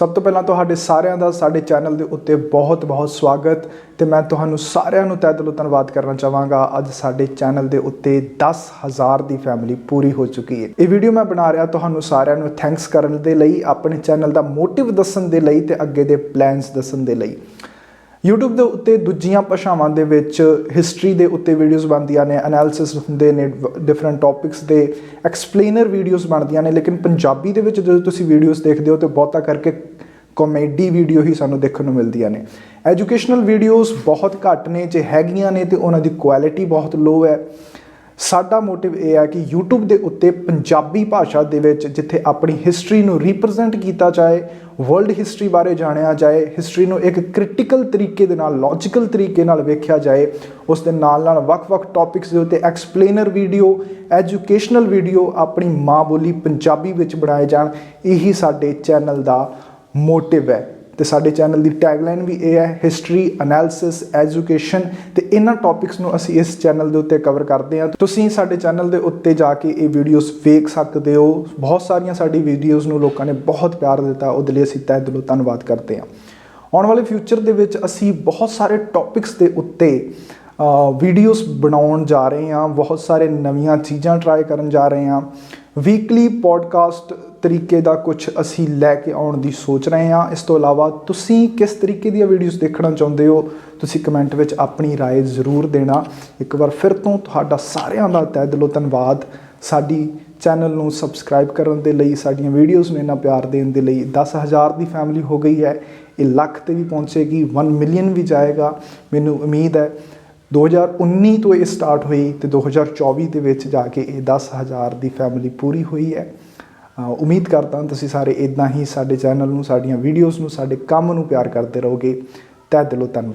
ਸਭ ਤੋਂ ਪਹਿਲਾਂ ਤੁਹਾਡੇ ਸਾਰਿਆਂ ਦਾ ਸਾਡੇ ਚੈਨਲ ਦੇ ਉੱਤੇ ਬਹੁਤ-ਬਹੁਤ ਸਵਾਗਤ ਤੇ ਮੈਂ ਤੁਹਾਨੂੰ ਸਾਰਿਆਂ ਨੂੰ ਤਹਿ ਦਿਲੋਂ ਧੰਨਵਾਦ ਕਰਨਾ ਚਾਹਾਂਗਾ। ਅੱਜ ਸਾਡੇ ਚੈਨਲ ਦੇ ਉੱਤੇ 10000 ਦੀ ਫੈਮਿਲੀ ਪੂਰੀ ਹੋ ਚੁੱਕੀ ਹੈ। ਇਹ ਵੀਡੀਓ ਮੈਂ ਬਣਾ ਰਿਹਾ ਤੁਹਾਨੂੰ ਸਾਰਿਆਂ ਨੂੰ ਥੈਂਕਸ ਕਰਨ ਦੇ ਲਈ, ਆਪਣੇ ਚੈਨਲ ਦਾ ਮੋਟਿਵ ਦੱਸਣ ਦੇ ਲਈ ਤੇ ਅੱਗੇ ਦੇ ਪਲਾਨਸ ਦੱਸਣ ਦੇ ਲਈ। YouTube ਦੇ ਉੱਤੇ ਦੂਜੀਆਂ ਭਾਸ਼ਾਵਾਂ ਦੇ ਵਿੱਚ ਹਿਸਟਰੀ ਦੇ ਉੱਤੇ ਵੀਡੀਓਜ਼ ਬਣਦੀਆਂ ਨੇ ਐਨਾਲਿਸਿਸ ਹੁੰਦੇ ਨੇ ਡਿਫਰੈਂਟ ਟੌਪਿਕਸ ਦੇ ਐਕਸਪਲੇਨਰ ਵੀਡੀਓਜ਼ ਬਣਦੀਆਂ ਨੇ, ਲੇਕਿਨ ਪੰਜਾਬੀ ਦੇ ਵਿੱਚ ਜਦੋਂ ਤੁਸੀਂ ਵੀਡੀਓਜ਼ ਦੇਖਦੇ ਹੋ ਤੇ ਬਹੁਤਾ ਕਰਕੇ ਕਾਮੇਡੀ ਵੀਡੀਓ ਹੀ ਸਾਨੂੰ ਦੇਖਣ ਨੂੰ ਮਿਲਦੀਆਂ ਨੇ। ਐਜੂਕੇਸ਼ਨਲ ਵੀਡੀਓਜ਼ ਬਹੁਤ ਘੱਟ ਨੇ, ਜੇ ਹੈਗੀਆਂ ਨੇ ਤੇ ਉਹਨਾਂ ਦੀ ਕੁਆਲਿਟੀ ਬਹੁਤ ਲੋ ਹੈ। ਸਾਡਾ ਮੋਟਿਵ ਇਹ ਹੈ ਕਿ YouTube ਦੇ ਉੱਤੇ ਪੰਜਾਬੀ ਭਾਸ਼ਾ ਦੇ ਵਿੱਚ ਜਿੱਥੇ ਆਪਣੀ ਹਿਸਟਰੀ ਨੂੰ ਰਿਪਰੈਜ਼ੈਂਟ ਕੀਤਾ ਜਾਏ ਵਰਲਡ ਹਿਸਟਰੀ ਬਾਰੇ ਜਾਣਿਆ ਜਾਏ ਹਿਸਟਰੀ ਨੂੰ ਇੱਕ ਕ੍ਰਿਟੀਕਲ ਤਰੀਕੇ ਦੇ ਨਾਲ ਲੌਜੀਕਲ ਤਰੀਕੇ ਨਾਲ ਵੇਖਿਆ ਜਾਏ, ਉਸ ਦੇ ਨਾਲ ਨਾਲ ਵੱਖ-ਵੱਖ ਟੌਪਿਕਸ ਦੇ ਉੱਤੇ ਐਕਸਪਲੇਨਰ ਵੀਡੀਓ ਐਜੂਕੇਸ਼ਨਲ ਵੀਡੀਓ ਆਪਣੀ ਮਾਂ ਬੋਲੀ ਪੰਜਾਬੀ ਵਿੱਚ ਬਣਾਏ ਜਾਣ, ਇਹੀ ਸਾਡੇ ਚੈਨਲ ਦਾ ਮੋਟਿਵ ਹੈ। ਤੇ ਸਾਡੇ ਚੈਨਲ ਦੀ ਟੈਗਲਾਈਨ ਵੀ ਇਹ ਹੈ ਹਿਸਟਰੀ ਐਨਾਲਿਸਿਸ ਐਜੂਕੇਸ਼ਨ ਤੇ ਇਹਨਾਂ ਟੌਪਿਕਸ ਨੂੰ ਅਸੀਂ ਇਸ ਚੈਨਲ ਦੇ ਉੱਤੇ ਕਵਰ ਕਰਦੇ ਹਾਂ। ਤੁਸੀਂ ਸਾਡੇ ਚੈਨਲ ਦੇ ਉੱਤੇ ਜਾ ਕੇ ਇਹ ਵੀਡੀਓਜ਼ ਵੇਖ ਸਕਦੇ ਹੋ। ਬਹੁਤ ਸਾਰੀਆਂ ਸਾਡੀ ਵੀਡੀਓਜ਼ ਨੂੰ ਲੋਕਾਂ ਨੇ ਬਹੁਤ ਪਿਆਰ ਦਿੱਤਾ। ਉਹਦੇ ਲਈ ਅਸੀਂ ਤਹਿ ਦਿਲੋਂ ਧੰਨਵਾਦ ਕਰਦੇ ਹਾਂ। ਆਉਣ ਵਾਲੇ ਫਿਊਚਰ ਦੇ ਵਿੱਚ ਅਸੀਂ ਬਹੁਤ ਸਾਰੇ ਟੌਪਿਕਸ ਦੇ ਉੱਤੇ ਵੀਡੀਓਜ਼ ਬਣਾਉਣ ਜਾ ਰਹੇ ਹਾਂ। ਬਹੁਤ ਸਾਰੇ ਨਵੀਆਂ ਚੀਜ਼ਾਂ ਟਰਾਈ ਕਰਨ ਜਾ ਰਹੇ ਹਾਂ। ਵੀਕਲੀ ਪੋਡਕਾਸਟ ਤਰੀਕੇ ਦਾ ਕੁਝ ਅਸੀਂ ਲੈ ਕੇ ਆਉਣ ਦੀ ਸੋਚ ਰਹੇ ਹਾਂ ਇਸ ਤੋਂ ਇਲਾਵਾ ਤੁਸੀਂ ਕਿਸ ਤਰੀਕੇ ਦੀਆਂ ਵੀਡੀਓਜ਼ ਦੇਖਣਾ ਚਾਹੁੰਦੇ ਹੋ ਤੁਸੀਂ ਕਮੈਂਟ ਵਿੱਚ ਆਪਣੀ رائے ਜ਼ਰੂਰ ਦੇਣਾ ਇੱਕ ਵਾਰ ਫਿਰ ਤੋਂ ਤੁਹਾਡਾ ਸਾਰਿਆਂ ਦਾ ਤਹਿ ਦਿਲੋਂ ਧੰਨਵਾਦ ਸਾਡੀ ਚੈਨਲ ਨੂੰ ਸਬਸਕ੍ਰਾਈਬ ਕਰਨ ਦੇ ਲਈ ਸਾਡੀਆਂ ਵੀਡੀਓਜ਼ ਨੂੰ ਇੰਨਾ ਪਿਆਰ ਦੇਣ ਦੇ ਲਈ 10000 ਦੀ ਫੈਮਿਲੀ ਹੋ ਗਈ ਹੈ ਇਹ ਲੱਖ ਤੇ ਵੀ ਪਹੁੰਚੇਗੀ 1 ਮਿਲੀਅਨ ਵੀ ਜਾਏਗਾ ਮੈਨੂੰ ਉਮੀਦ ਹੈ 2019 ਤੋਂ ਇਹ ਸਟਾਰਟ ਹੋਈ ਤੇ 2024 ਦੇ ਵਿੱਚ ਜਾ ਕੇ ਇਹ 10000 ਦੀ ਫੈਮਿਲੀ ਪੂਰੀ ਹੋਈ ਹੈ ਅ, ਉਮੀਦ ਕਰਦਾ ਤੁਸੀਂ ਸਾਰੇ ਇਦਾਂ ਹੀ ਸਾਡੇ ਚੈਨਲ ਨੂੰ, ਸਾਡੀਆਂ ਵੀਡੀਓਜ਼ ਨੂੰ, ਸਾਡੇ ਕੰਮ ਨੂੰ ਪਿਆਰ ਕਰਦੇ ਰਹੋਗੇ। ਤਹਿ ਦਿਲੋਂ ਧੰਨਵਾਦ।